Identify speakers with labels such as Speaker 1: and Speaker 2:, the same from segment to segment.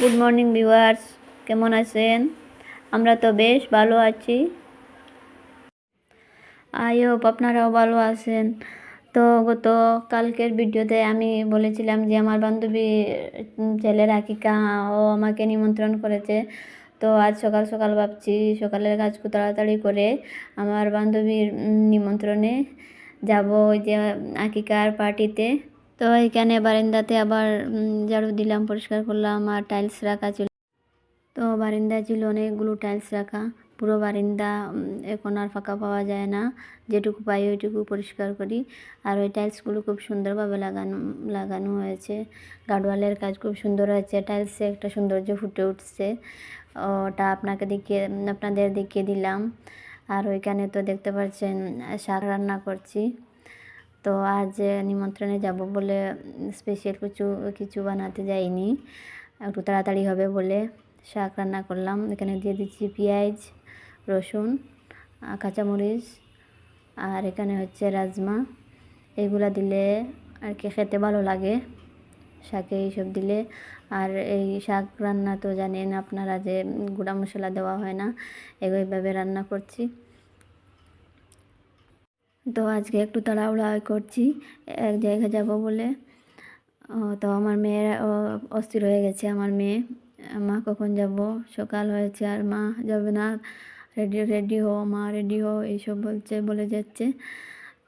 Speaker 1: Good morning viewers কেমন আছেন? আমরা তো বেশ ভালো আছি। আই হোপ আপনারাও ভালো আছেন। তো গত কালকের ভিডিওতে আমি বলেছিলাম যে আমার বান্ধবী ছেলের আকিকা ও আমাকে নিমন্ত্রণ করেছে। তো আজ সকাল সকাল ভাবছি সকালের কাজকু তাড়াতাড়ি করে আমার বান্ধবীর নিমন্ত্রণে যাব ওই যে, আকিকার পার্টিতে তো এখানে বারান্দাতে আবার ঝাড়ু দিলাম, পরিষ্কার করলাম আর টাইলস রাখা ছিল তো বারিন্দা ছিল অনেকগুলো টাইলস রাখা। পুরো বারিন্দা এখন আর ফাঁকা পাওয়া যায় না। যেটুকু পাই ওইটুকু পরিষ্কার করি। আর ওই টাইলসগুলো খুব সুন্দরভাবে লাগানো লাগানো হয়েছে। গার্ডওয়ালের কাজ খুব সুন্দর হয়েছে। টাইলসে একটা সৌন্দর্য ফুটে উঠছে। ওটা আপনাকে দেখিয়ে, আপনাদের দেখিয়ে দিলাম। আর ওইখানে তো দেখতে পাচ্ছেন, শাক রান্না করছি। তো আজ নিমন্ত্রণে যাব বলে স্পেশাল কিছু কিছু বানাতে যাইনি। একটু তাড়াতাড়ি হবে বলে শাক রান্না করলাম। এখানে দিয়ে দিচ্ছি পেঁয়াজ, রসুন কাঁচামরিচ আর এখানে হচ্ছে রাজমা। এগুলা দিলে আর কি খেতে ভালো লাগে। শাকে এইসব দিলে। আর এই শাক রান্না তো জানেন আপনারা যে গুঁড়া মশলা দেওয়া হয় না এইভাবে রান্না করছি। তো আজকে একটু তাড়াহুড়া করছি, এক জায়গায় যাব বলে। তো আমার মেয়ের অস্থির হয়ে গেছে আমার মেয়ে। মা, কখন যাব? সকাল হয়েছে আর মা যাবে না। রেডি রেডি হো মা রেডি হো এইসব বলছে, বলে যাচ্ছে।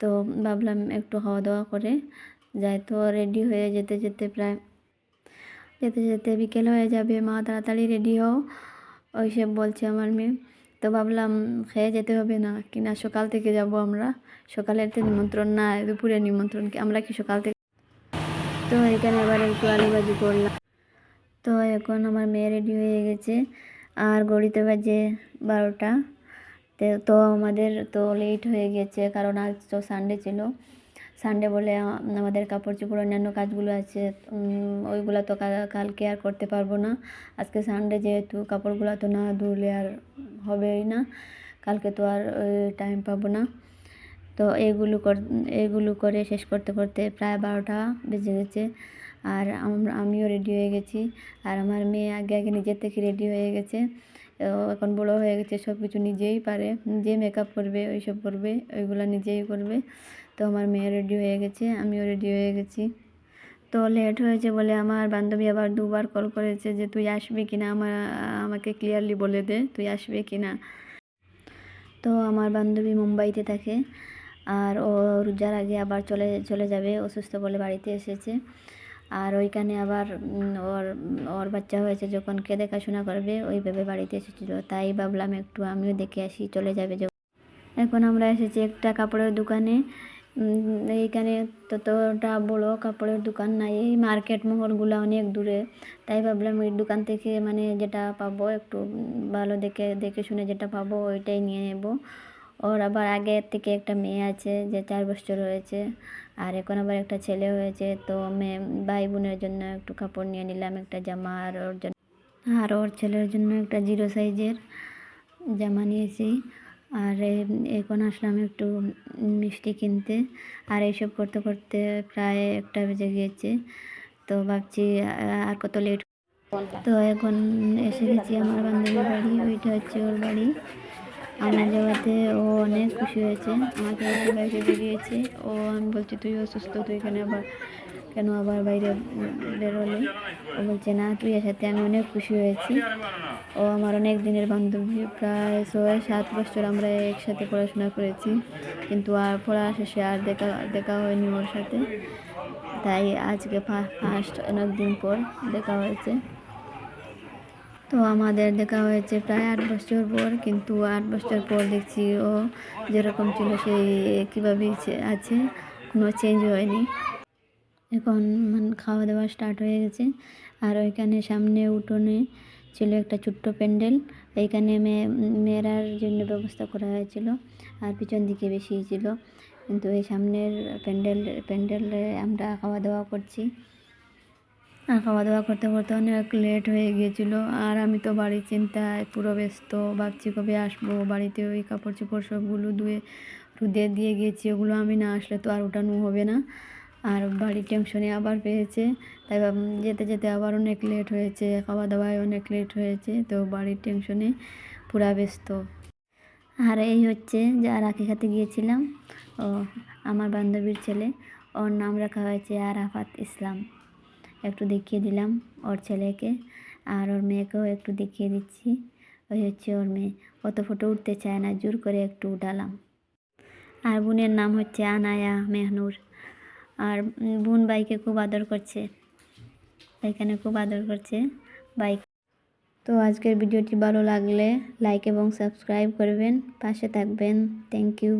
Speaker 1: তো ভাবলাম একটু খাওয়া দাওয়া করে যাই তো রেডি হয়ে যেতে যেতে প্রায়, যেতে যেতে বিকেল হয়ে যাবে। মা, তাড়াতাড়ি রেডি হও, ওইসব বলছে আমার মেয়ে। তো ভাবলাম, খেয়ে যেতে হবে না। কিনা সকাল থেকে যাব আমরা। সকালের তো নিমন্ত্রণ না দুপুরে নিমন্ত্রণ আমরা কি সকাল থেকে তো এখানে আবার একটু আলু ভাজি করলাম। তো এখন আমার মেয়ে রেডি হয়ে গেছে। আর গড়িতে বাজে বারোটা। তো আমাদের তো লেট হয়ে গেছে, কারণ আজ তো সানডে ছিল। সানডে বলে আমাদের কাপড় চোপড় অন্যান্য কাজগুলো আছে ওইগুলো তো কালকে আর করতে পারব না। আজকে সানডে যেহেতু কাপড়গুলো তো না ধুলে আর হবেই না, কালকে তো আর টাইম পাবো না। তো এগুলো কর, এগুলো করে শেষ করতে করতে প্রায় বারোটা বেজে গেছে, আর আমিও রেডি হয়ে গেছি। আর আমার মেয়ে আগে আগে নিজের থেকে রেডি হয়ে গেছে। এখন বড়ো হয়ে গেছে সব কিছু নিজেই পারে নিজে মেকআপ করবে, ওইসব করবে, ওইগুলো নিজেই করবে। তো আমার মেয়ে রেডি হয়ে গেছে, আমিও রেডি হয়ে গেছি। তো লেট হয়েছে বলে আমার বান্ধবী আবার দুবার কল করেছে যে, তুই আসবি কিনা? আমার, আমাকে ক্লিয়ারলি বলে দে, তুই আসবে কিনা? তো আমার বান্ধবী মুম্বাইতে থাকে, আর ও রোজার আগে আবার চলে চলে যাবে, অসুস্থ বলে বাড়িতে এসেছে। আর ওইখানে আবার ওর ওর বাচ্চা হয়েছে, যখন কে দেখাশোনা করবে ওইভাবে বাড়িতে এসেছিল। তাই ভাবলাম একটু আমিও দেখে আসি, চলে যাবে যখন। এখন আমরা এসেছি একটা কাপড়ের দোকানে। এইখানে ততটা বড় কাপড়ের দোকান নাই। এই মার্কেট মহলগুলো অনেক দূরে। তাই ভাবলাম ওই দোকান থেকে মানে যেটা পাবো একটু ভালো দেখে দেখে শুনে যেটা পাবো ওইটাই নিয়ে নেব। ওর আবার আগে থেকে একটা মেয়ে আছে যে চার বছর হয়েছে। আর এখন আবার একটা ছেলে হয়েছে। তো মেয়ে ভাই বোনের জন্য একটু কাপড় নিয়ে নিলাম, একটা জামা আর ওর জন্য আর ওর ছেলের জন্য একটা জিরো সাইজের জামা নিয়েছি। আর এখন আসলাম একটু মিষ্টি কিনতে। আর এইসব করতে করতে প্রায় একটা বেজে গিয়েছে। তো ভাবছি আর কত লেট তো এখন এসে গেছি আমার বান্ধবীর বাড়ি, ওইটা হচ্ছে ওর বাড়ি। আমার যাওয়াতে ও অনেক খুশি হয়েছে, আমাকে বাইরে বেরিয়েছে ও আমি বলছি, তুই অসুস্থ, তুই এখানে আবার কেন আবার বাইরে বেরোলি? ও বলছে, না, তুই এর সাথে আমি অনেক খুশি হয়েছি। ও আমার অনেক দিনের বান্ধবী, প্রায় ছয়, সাত বছর আমরা একসাথে পড়াশোনা করেছি, কিন্তু আর পড়া শেষে আর দেখা দেখা হয়নি ওর সাথে। তাই আজকে ফার্স্ট অনেক দিন পর দেখা হয়েছে। তো আমাদের দেখা হয়েছে প্রায় আট বছর পর, কিন্তু আট বছর পর দেখছি ও যেরকম ছিল সেই কীভাবে আছে, কোনো চেঞ্জ হয়নি। এখন মানে খাওয়া দাওয়া স্টার্ট হয়ে গেছে। আর ওইখানে সামনে উঠোনে ছিল একটা ছোট্ট প্যান্ডেল। এইখানে মেয়ে মেয়েরার জন্য ব্যবস্থা করা হয়েছিল আর পিছন দিকে বেশি ছিল। কিন্তু এই সামনের প্যান্ডেল, প্যান্ডেলে আমরা খাওয়া দাওয়া করছি। আর খাওয়া দাওয়া করতে করতে অনেক লেট হয়ে গিয়েছিল। আর আমি তো বাড়ির চিন্তায় পুরো ব্যস্ত। ভাবছি কবে আসব? বাড়িতে ওই কাপড় চোপড় সবগুলো ধুয়ে, রুদে দিয়ে গিয়েছি। ওগুলো আমি না আসলে তো আর ওঠানো হবে না। আর বাড়ির টেনশনে আবার পেয়েছে তাই যেতে যেতে আবার অনেক লেট হয়েছে। খাওয়া দাওয়ায় অনেক লেট হয়েছে। তো বাড়ির টেনশনে পুরা ব্যস্ত। আর এই হচ্ছে যা রাখি খাতে গিয়েছিলাম। ও, আমার বান্ধবীর ছেলে। ওর নাম রাখা হয়েছে আরাফাত ইসলাম। একটু দেখিয়ে দিলাম ওর ছেলেকে আর ওর মেয়েকেও একটু দেখিয়ে দিচ্ছি। ওই হচ্ছে ওর মেয়ে। অত ফটো উঠতে চায় না, জোর করে একটু উঠালাম। আর বোনের নাম হচ্ছে আনায়া মেহনুর। আর বোন বাইকে খুব আদর করছে। এখানে খুব আদর করছে বাইক তো আজকের ভিডিওটি ভালো লাগলে লাইক এবং সাবস্ক্রাইব করবেন। পাশে থাকবেন। Thank you